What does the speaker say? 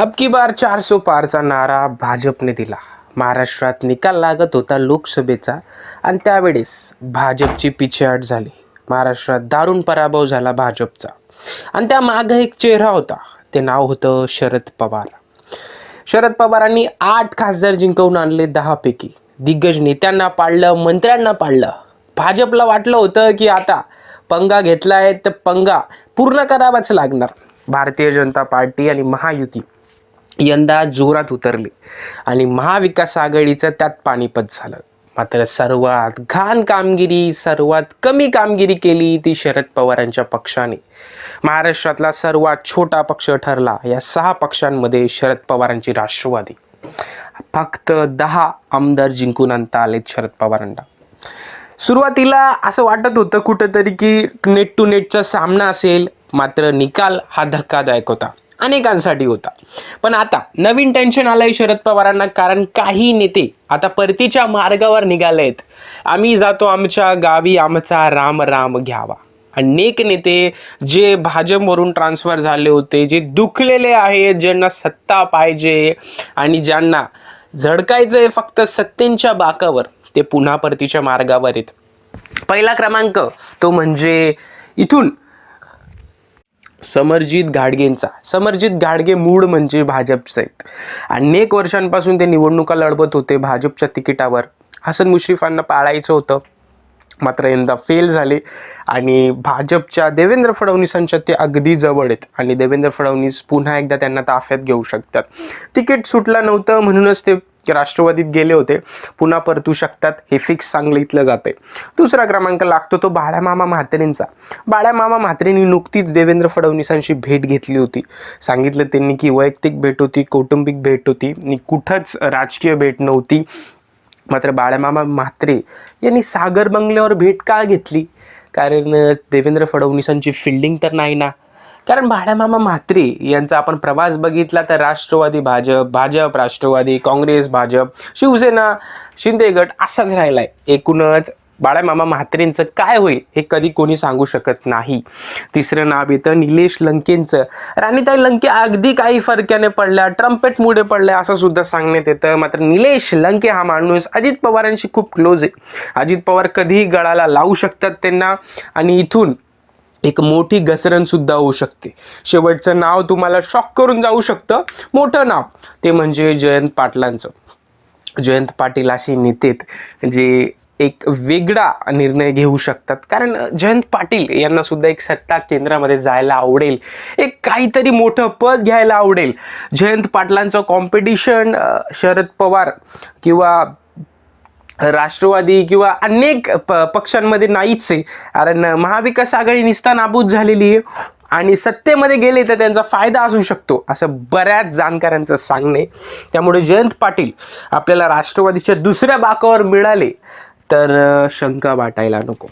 अब की बार चारसो पारचा नारा भाजपने दिला. महाराष्ट्रात निकाल लागत होता लोकसभेचा आणि त्यावेळेस भाजपची पिछेहाट झाली. महाराष्ट्रात दारुण पराभव झाला भाजपचा. आणि त्या मागं एक चेहरा होता. ते नाव होतं शरद पवार. शरद पवारांनी आठ खासदार जिंकवून आणले दहापैकी. दिग्गज नेत्यांना पाडलं मंत्र्यांना पाडलं भाजपला वाटलं होतं की आता पंगा घेतलाय तर पंगा पूर्ण करावाच लागणार. भारतीय जनता पार्टी आणि महायुती. यंदा जोरात उतरली. आणि महाविकास आघाडीचं त्यात पाणीपत झालं. मात्र सर्वात घाण कामगिरी सर्वात कमी कामगिरी केली ती शरद पवारांच्या पक्षाने. महाराष्ट्रातला सर्वात छोटा पक्ष ठरला. या सहा पक्षांमध्ये शरद पवारांची राष्ट्रवादी. फक्त दहा आमदार जिंकून आणता आलेत शरद पवारांना. सुरुवातीला असं वाटत होतं कुठंतरी की नेट टू नेटचा सामना असेल. मात्र निकाल हा धक्कादायक होता. अनेकांसाठी होता. पण आता नवीन टेन्शन आलंय शरद पवारांना कारण काही नेते आता परतीच्या मार्गावर निघाले आहेत आम्ही जातो आमच्या गावी आमचा राम राम घ्यावा. अनेक नेते जे भाजपवरून ट्रान्सफर झाले होते जे दुखलेले आहेत ज्यांना सत्ता पाहिजे आणि ज्यांना झडकायचं आहे फक्त सत्तेच्या बाकावर ते पुन्हा परतीच्या मार्गावर आहेत. पहिला क्रमांक तो म्हणजे इथून समरजित घाडगेंचा समरजित घाडगे मूळ म्हणजे भाजपचे आहेत. अनेक वर्षांपासून ते निवडणुका लढवत होते भाजपच्या तिकिटावर. हसन मुश्रीफांना पाळायचं होतं. मात्र यंदा फेल झाले. आणि भाजपच्या देवेंद्र फडणवीसांच्या ते अगदी जवळ आहेत. आणि देवेंद्र फडणवीस पुन्हा एकदा त्यांना ताफ्यात घेऊ शकतात. तिकीट सुटलं नव्हतं म्हणूनच ते राष्ट्रवादीत गेले होते. पुन्हा परतू शकतात हे फिक्स सांगलीतलं जाते दुसरा क्रमांक लागतो तो बाळ्यामामा म्हात्रेंचा. बाळ्यामामा म्हात्रेंनी नुकतीच देवेंद्र फडणवीसांशी भेट घेतली होती. सांगितलं त्यांनी की वैयक्तिक भेट होती कौटुंबिक भेट होती. आणि कुठंच राजकीय भेट नव्हती. मात्र बाळ्यामामा म्हात्रे यांनी सागर बंगल्यावर भेट का घेतली. कारण देवेंद्र फडणवीसांची फिल्डिंग तर नाही ना. कारण बाळ्यामामा म्हात्रे यांचा आपण प्रवास बघितला तर राष्ट्रवादी भाजप भाजप राष्ट्रवादी काँग्रेस भाजप शिवसेना शिंदे गट असाच आहे एकूणच बाळामामा म्हात्रेंचं काय होईल हे कधी कोणी सांगू शकत नाही. तिसरं नाव येतं निलेश लंकेंचं. राणीताई लंके अगदी काही फरक्याने पडल्या ट्रम्पेटमुळे पडल्या असं सुद्धा सांगण्यात येतं. मात्र निलेश लंके हा माणूस अजित पवारांशी खूप क्लोज आहे. अजित पवार कधीही गळाला लावू शकतात त्यांना आणि इथून एक मोठी घसरण सुद्धा होऊ शकते. शेवटचं नाव तुम्हाला शॉक करून जाऊ शकतं. मोठं नाव ते म्हणजे जयंत पाटलांचं. जयंत पाटील असे नेतेत जे एक वेगळा निर्णय घेऊ शकतात. कारण जयंत पाटील यांना सुद्धा एक सत्ता केंद्रामध्ये जायला आवडेल. एक काहीतरी मोठं पद घ्यायला आवडेल. जयंत पाटलांचं कॉम्पिटिशन शरद पवार किंवा राष्ट्रवादी किंवा अनेक प पक्षांमध्ये नाहीच आहे. कारण महाविकास आघाडी निस्ता नाबूद झालेली आहे. आणि सत्तेमध्ये गेले तर त्यांचा फायदा असू शकतो असं बऱ्याच जाणकारांचं सांगणे. त्यामुळे जयंत पाटील आपल्याला राष्ट्रवादीच्या दुसऱ्या बाकावर मिळाले. तर शंका वाटायला नको.